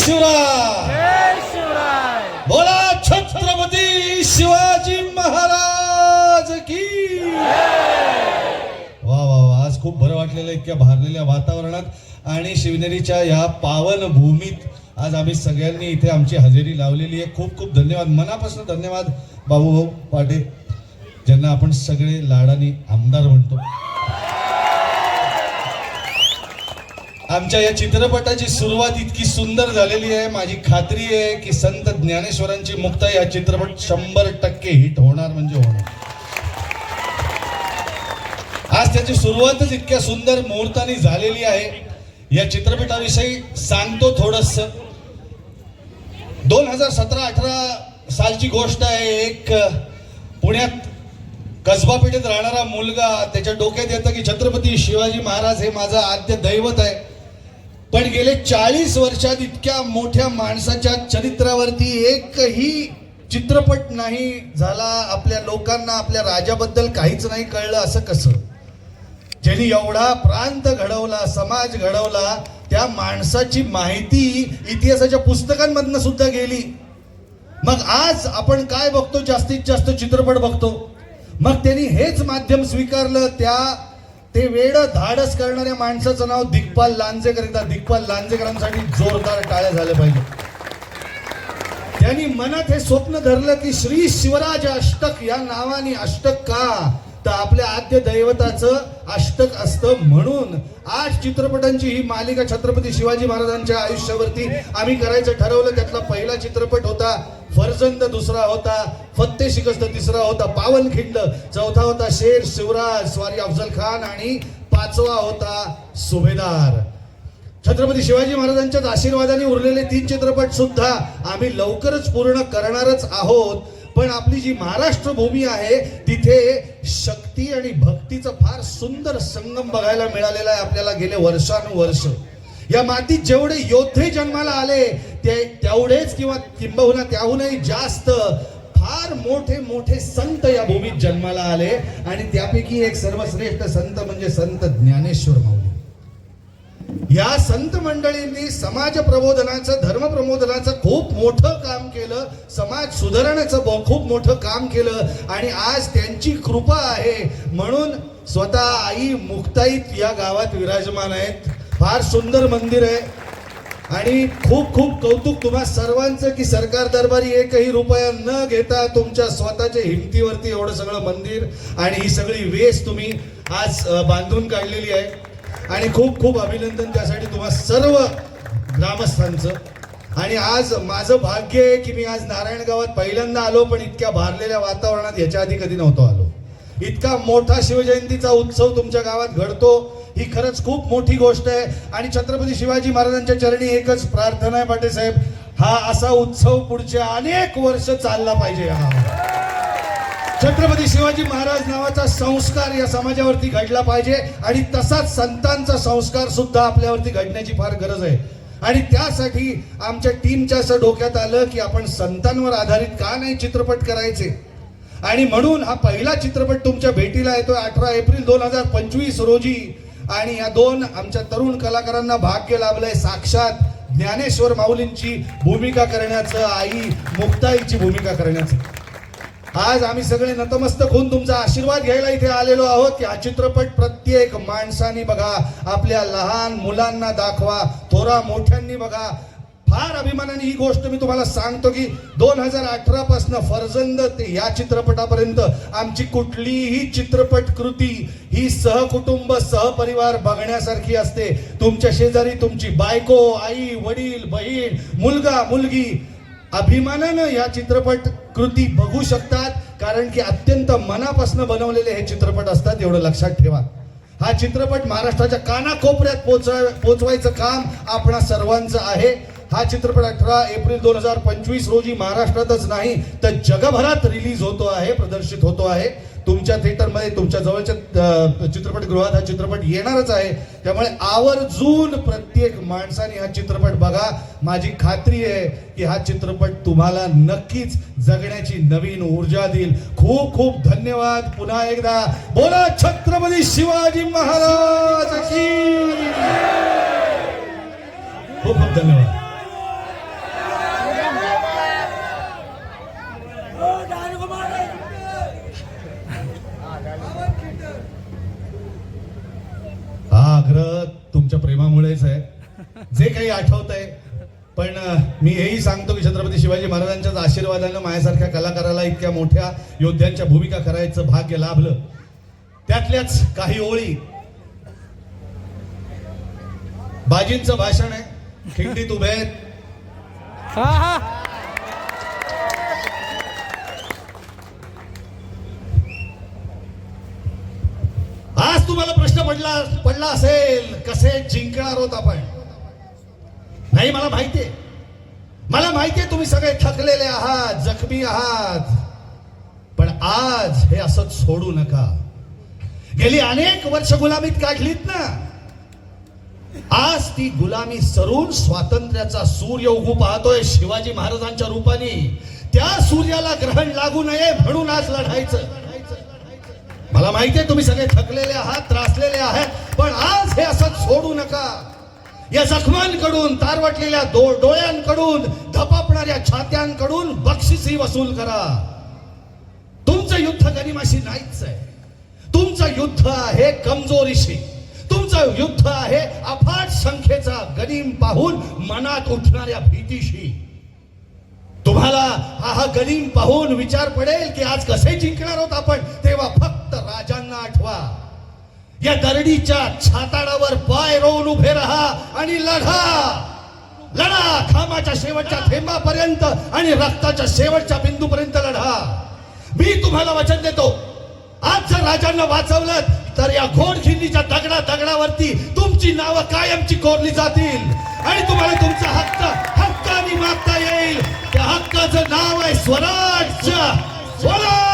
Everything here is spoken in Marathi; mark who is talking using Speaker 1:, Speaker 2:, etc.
Speaker 1: शिवराय. बोला छत्रपती शिवाजी महाराज की. वा वा वा. आज खूप बरं वाटलेलं इतक्या भारलेल्या वातावरणात. आणि शिवनेरीच्या या पावन भूमीत आज आम्ही सगळ्यांनी इथे आमची हजेरी लावलेली आहे. खूप खूप धन्यवाद. मनापासून धन्यवाद बाबूभाऊ पाटे ज्यांना आपण सगळे लाडानी आमदार म्हणतो. आमच्या या चित्रपटाची सुरुवात इतकी सुंदर झालेली आहे. माझी खात्री आहे की संत ज्ञानेश्वरांची मुक्ता या चित्रपट शंभर टक्के हिट होणार म्हणजे होणार. आज त्याची सुरुवातच इतक्या सुंदर मुहूर्ताने झालेली आहे. या चित्रपटाविषयी सांगतो थोडस. दोन हजार सतरा अठरा सालची गोष्ट आहे. एक पुण्यात कसबा पेठेत राहणारा मुलगा त्याच्या डोक्यात येतं की छत्रपती शिवाजी महाराज हे माझं आद्य दैवत आहे. पण गेले चाळीस वर्षात इतक्या मोठ्या माणसाच्या चरित्रावरती एकही चित्रपट नाही झाला. आपल्या लोकांना आपल्या राजाबद्दल काहीच नाही कळलं. असं कसं? ज्यांनी एवढा प्रांत घडवला समाज घडवला त्या माणसाची माहिती इतिहासाच्या पुस्तकांमधनं सुद्धा गेली. मग आज आपण काय बघतो? जास्तीत जास्त चित्रपट बघतो. मग त्यांनी हेच माध्यम स्वीकारलं. त्या ते वेड धाडस करणाऱ्या माणसाचं नाव दिग्पाल लांजेकर एकदा दिग्पाल लांजेकरांसाठी जोरदार टाळ्या झाल्या पाहिजे. त्यांनी मनात हे स्वप्न धरलं की श्री शिवराज अष्टक या नावाने अष्टक का? तर आपल्या आद्य दैवताचं अष्टक असतं म्हणून आज चित्रपटांची ही मालिका छत्रपती शिवाजी महाराजांच्या आयुष्यावरती आम्ही करायचं ठरवलं. त्यातला पहिला चित्रपट होता फरजंद दुसरा होता फत्ते शिकस्त तिसरा होता पावनखिंड चौथा होता शेर शिवराज स्वारी अफजल खान आणि पाचवा होता सुभेदार. छत्रपती शिवाजी महाराजांच्याच आशीर्वादाने उरलेले तीन चित्रपट सुद्धा आम्ही लवकरच पूर्ण करणारच आहोत. पण आपली जी महाराष्ट्र भूमी आहे तिथे शक्ती आणि भक्तीचं फार सुंदर संगम बघायला मिळालेला आहे आपल्याला गेले वर्षानुवर्ष. या मातीत जेवढे योद्धे जन्माला आले ते तेवढेच किंवा किंबहुना त्याहूनही जास्त फार मोठे मोठे संत या भूमीत जन्माला आले. आणि त्यापैकी एक सर्वश्रेष्ठ संत म्हणजे संत ज्ञानेश्वर माऊली. या संत मंडळींनी समाज प्रबोधनाचं धर्म प्रबोधनाचं खूप मोठं काम केलं. समाज सुधारण्याचं खूप मोठं काम केलं. आणि आज त्यांची कृपा आहे म्हणून स्वतः आई मुक्ताईत या गावात विराजमान आहेत. फार सुंदर मंदिर आहे. आणि खूप खूप कौतुक तुम्हा सर्वांचं की सरकार दरबारी एकही रुपया न घेता तुमच्या स्वतःच्या हिमतीवरती एवढं सगळं मंदिर आणि ही सगळी वेस तुम्ही आज बांधून काढलेली आहे. आणि खूप खूप अभिनंदन त्यासाठी तुम्हा सर्व ग्रामस्थांचं. आणि आज माझं भाग्य आहे की मी आज नारायण गावात पहिल्यांदा आलो पण इतक्या भारलेल्या वातावरणात याच्या आधी कधी नव्हतो आलो. इतका मोठा शिवजयंतीचा उत्सव तुमच्या गावात घडतो ही खरंच खूप मोठी गोष्ट आहे. आणि छत्रपती शिवाजी महाराजांच्या चरणी एकच प्रार्थना आहे पाटे साहेब हा असा उत्सव पुढचे अनेक वर्ष चालला पाहिजे. हा छत्रपती शिवाजी महाराज नावाचा संस्कार या समाजावरती घडला पाहिजे आणि तसाच संतांचा संस्कार सुद्धा आपल्यावरती घडण्याची फार गरज आहे. आणि त्यासाठी आमच्या टीमच्या असं डोक्यात आलं की आपण संतांवर आधारित का नाही चित्रपट करायचे? आणि म्हणून हा पहिला चित्रपट तुमच्या भेटीला येतोय अठरा एप्रिल दोन हजार पंचवीस रोजी. आणि या दोन आमच्या तरुण कलाकारांना भाग्य लाभलंय. साक्षात ज्ञानेश्वर माऊलींची भूमिका करण्याचं आई मुक्ताईची भूमिका करण्याचं. आज आम्ही सगळे नतमस्तक होऊन तुमचा आशीर्वाद घ्यायला इथे आलेलो आहोत. की हा चित्रपट प्रत्येक माणसाने बघा आपल्या लहान मुलांना दाखवा थोरा मोठ्यांनी बघा. फार अभिमानाने ही गोष्ट मी तुम्हाला सांगतो की दोन हजार अठरा पासन फरजंद ते या चित्रपटापर्यंत आमची कुठलीही चित्रपट कृती ही सहकुटुंब सहपरिवार बघण्यासारखी असते. तुमच्या शेजारी तुमची बायको आई वडील बहीण मुलगा मुलगी अभिमानानं या चित्रपट कृती बघू शकतात कारण की अत्यंत मनापासून बनवलेले हे चित्रपट असतात एवढं लक्षात ठेवा. हा चित्रपट महाराष्ट्राच्या कानाकोपऱ्यात पोचवाय पोचवायचं काम आपणा सर्वांचं आहे. हा चित्रपट अठरा एप्रिल दोन हजार पंचवीस रोजी महाराष्ट्रातच नाही तर जगभरात रिलीज होतो आहे प्रदर्शित होतो आहे. तुमच्या थिएटरमध्ये तुमच्या जवळच्या चित्रपटगृहात हा चित्रपट येणारच आहे. त्यामुळे आवर्जून प्रत्येक माणसाने हा चित्रपट बघा. माझी खात्री आहे की हा चित्रपट तुम्हाला नक्कीच जगण्याची नवीन ऊर्जा देईल. खूप खूप धन्यवाद. पुन्हा एकदा बोला छत्रपती शिवाजी महाराज की खूप खूप धन्यवाद. काही आठवत आहे पण मी हेही सांगतो की छत्रपती शिवाजी महाराजांच्याच आशीर्वादानं माझ्यासारख्या कलाकाराला इतक्या मोठ्या योद्ध्यांच्या भूमिका करायचं भाग्य लाभलं. त्यातल्याच काही ओळी. बाजींचं भाषण आहे. खिंडीत उभे आहेत.
Speaker 2: हा हा
Speaker 1: आज तुम्हाला प्रश्न पडला पडला असेल कसे जिंकणार होत आपण? नाही मला माहितीये. मला माहितीये तुम्ही सगळे थकलेले आहात जखमी आहात. पण आज हे असंच सोडू नका. गेली अनेक वर्ष गुलामीत काढलीत ना. आज ती गुलामी सरून स्वातंत्र्याचा सूर्य उगू पाहतोय शिवाजी महाराजांच्या रूपाने. त्या सूर्याला ग्रहण लागू नये म्हणून आज लढायचं. मला माहितीये तुम्ही सगळे थकलेले आहात त्रासलेले आहात पण आज हे असं सोडू नका. या जखमांकडून तारवटलेल्या दो डोळ्यांकडून धपापणाऱ्या छात्यांकडून बक्षिसी वसूल करा. तुमचं युद्ध गनिमाशी नाहीच आहे. तुमचं युद्ध आहे कमजोरीशी. तुमचं युद्ध आहे अफाट संख्येचा गनीम पाहून मनात उठणाऱ्या भीतीशी. तुम्हाला हा हा गनीम पाहून विचार पडेल की आज कसे जिंकणार आहोत आपण तेव्हा फक्त राजांना आठवा. या दरडीच्या छाताडावर पाय रोवून उभे आणि लढा. लढा खामाच्या शेवटच्या थेंबापर्यंत आणि रक्ताच्या शेवटच्या बिंदूपर्यंत लढा. मी तुम्हाला वचन देतो. आज जर राजांना वाचवलं तर या घोडखिंडीच्या दगडा दगडावरती तुमची नावं कायमची कोरली जातील. आणि तुम्हाला तुमचा हक्क हक्काने मागता येईल. त्या हक्काचं नाव आहे स्वराज स्वराज